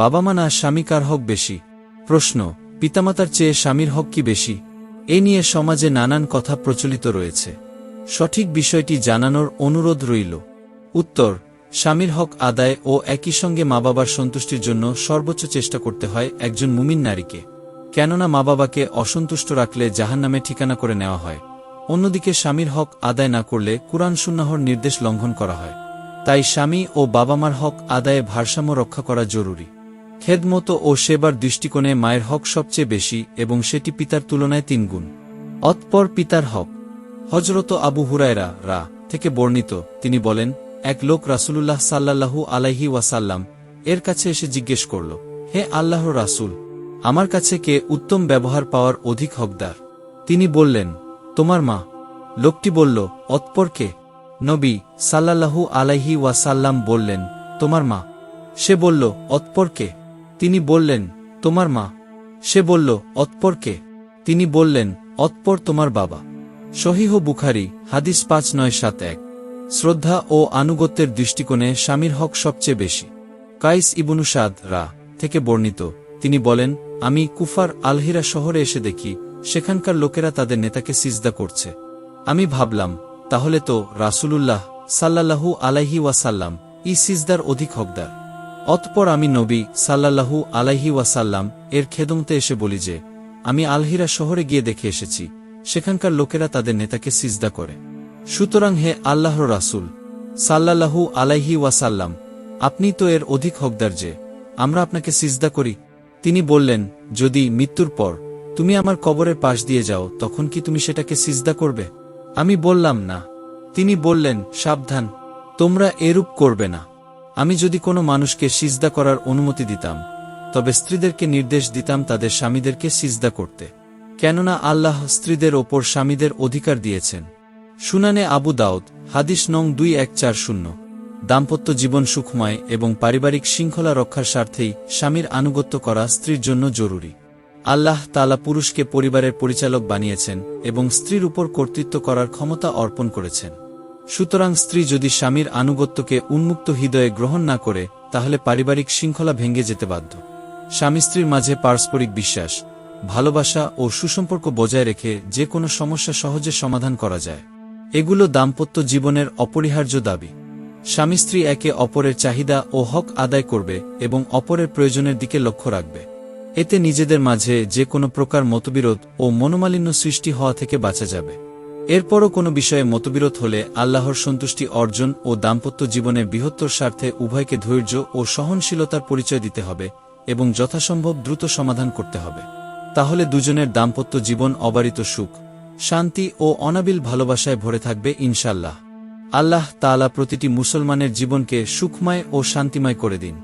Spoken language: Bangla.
বাবা মা না স্বামী কার হক বেশি? প্রশ্ন, পিতামাতার চেয়ে স্বামীর হক কি বেশি? এ নিয়ে সমাজে নানান কথা প্রচলিত রয়েছে। সঠিক বিষয়টি জানানোর অনুরোধ রইল। উত্তর, স্বামীর হক আদায় ও একই সঙ্গে মা বাবার সন্তুষ্টির জন্য সর্বোচ্চ চেষ্টা করতে হয় একজন মুমিন নারীকে। কেননা মা বাবাকে অসন্তুষ্ট রাখলে জাহান নামে ঠিকানা করে নেওয়া হয়। অন্যদিকে স্বামীর হক আদায় না করলে কুরআন সুন্নাহর নির্দেশ লঙ্ঘন করা হয়। তাই স্বামী ও বাবা মার হক আদায়ে ভারসাম্য রক্ষা করা জরুরি। খেদমতো ও সেবার দৃষ্টিকোণে মায়ের হক সবচেয়ে বেশি এবং সেটি পিতার তুলনায় তিনগুণ অতপর পিতার হক। হজরত আবু হুরায়রা রা থেকে বর্ণিত, তিনি বলেন, এক লোক রাসূলুল্লাহ সাল্লাল্লাহু আলাইহি ওয়াসাল্লাম এর কাছে এসে জিজ্ঞেস করল, হে আল্লাহ রাসূল, আমার কাছে কে উত্তম ব্যবহার পাওয়ার অধিক হকদার? তিনি বললেন, তোমার মা। লোকটি বলল, অতপর কে? নবী সাল্লাল্লাহু আলাইহি ওয়াসাল্লাম বললেন, তোমার মা। সে বলল, অতপর কে? তিনি বললেন, তোমার মা। সে বলল, অতপর কে? তিনি বললেন, অতপর তোমার বাবা। সহিহ বুখারি, হাদিস পাঁচ নয় সাত এক। শ্রদ্ধা ও আনুগত্যের দৃষ্টিকোণে স্বামীর হক সবচেয়ে বেশি। কাইস ইবনু সাদ রা থেকে বর্ণিত, তিনি বলেন, আমি কুফার আলহিরা শহরে এসে দেখি, সেখানকার লোকেরা তাদের নেতাকে সিজদা করছে। আমি ভাবলাম, তাহলে তো রাসূলুল্লাহ সাল্লাল্লাহু আলাইহি ওয়াসাল্লাম ই সিজদার অধিক হকদার। অতপর আমি নবী সাল্লাল্লাহু আলাইহি ওয়াসাল্লাম এর খেদমতে এসে বলি যে, আমি আলহিরা শহরে গিয়ে দেখে এসেছি, সেখানকার লোকেরা তাদের নেতাকে সিজদা করে। সুতরাং হে আল্লাহর রাসূল, সাল্লাল্লাহু আলাইহি ওয়াসাল্লাম, আপনি তো এর অধিক হকদার যে, আমরা আপনাকে সিজদা করি। তিনি বললেন, যদি মৃত্যুর পর তুমি আমার কবরের পাশ দিয়ে যাও, তখন কি তুমি সেটাকে সিজদা করবে? আমি বললাম, না। তিনি বললেন, সাবধান, তোমরা এরূপ করবে না। আমি যদি কোনো মানুষকে সিজদা করার অনুমতি দিতাম, তবে স্ত্রীদেরকে নির্দেশ দিতাম তাদের স্বামীদেরকে সিজদা করতে। কেননা আল্লাহ স্ত্রীদের ওপর স্বামীদের অধিকার দিয়েছেন। শুনানে আবু দাউদ, হাদিস নং দুই এক চার শূন্য। দাম্পত্য জীবন সুখময় এবং পারিবারিক শৃঙ্খলা রক্ষার স্বার্থেই স্বামীর আনুগত্য করা স্ত্রীর জন্য জরুরি। আল্লাহ তালা পুরুষকে পরিবারের পরিচালক বানিয়েছেন এবং স্ত্রীর উপর কর্তৃত্ব করার ক্ষমতা অর্পণ করেছেন। সুতরাং স্ত্রী যদি স্বামীর আনুগত্যকে উন্মুক্ত হৃদয়ে গ্রহণ না করে, তাহলে পারিবারিক শৃঙ্খলা ভেঙে যেতে বাধ্য। স্বামী স্ত্রীর মাঝে পারস্পরিক বিশ্বাস, ভালোবাসা ও সুসম্পর্ক বজায় রেখে যে কোনো সমস্যা সহজে সমাধান করা যায়। এগুলো দাম্পত্য জীবনের অপরিহার্য দাবি। স্বামী স্ত্রী একে অপরের চাহিদা ও হক আদায় করবে এবং অপরের প্রয়োজনের দিকে লক্ষ্য রাখবে। এতে নিজেদের মাঝে যে কোনো প্রকার মতবিরোধ ও মনোমালিন্য সৃষ্টি হওয়া থেকে বাঁচা যাবে। এরপরও কোনো বিষয়ে মতবিরোধ হলে আল্লাহর সন্তুষ্টি অর্জন ও দাম্পত্য জীবনের বৃহত্তর স্বার্থে উভয়কে ধৈর্য ও সহনশীলতার পরিচয় দিতে হবে এবং যথাসম্ভব দ্রুত সমাধান করতে হবে। তাহলে দুজনের দাম্পত্য জীবন অবারিত সুখ, শান্তি ও অনাবিল ভালোবাসায় ভরে থাকবে ইনশাল্লাহ আল্লাহ তাআলা প্রতিটি মুসলমানের জীবনকে সুখময় ও শান্তিময় করে দিন।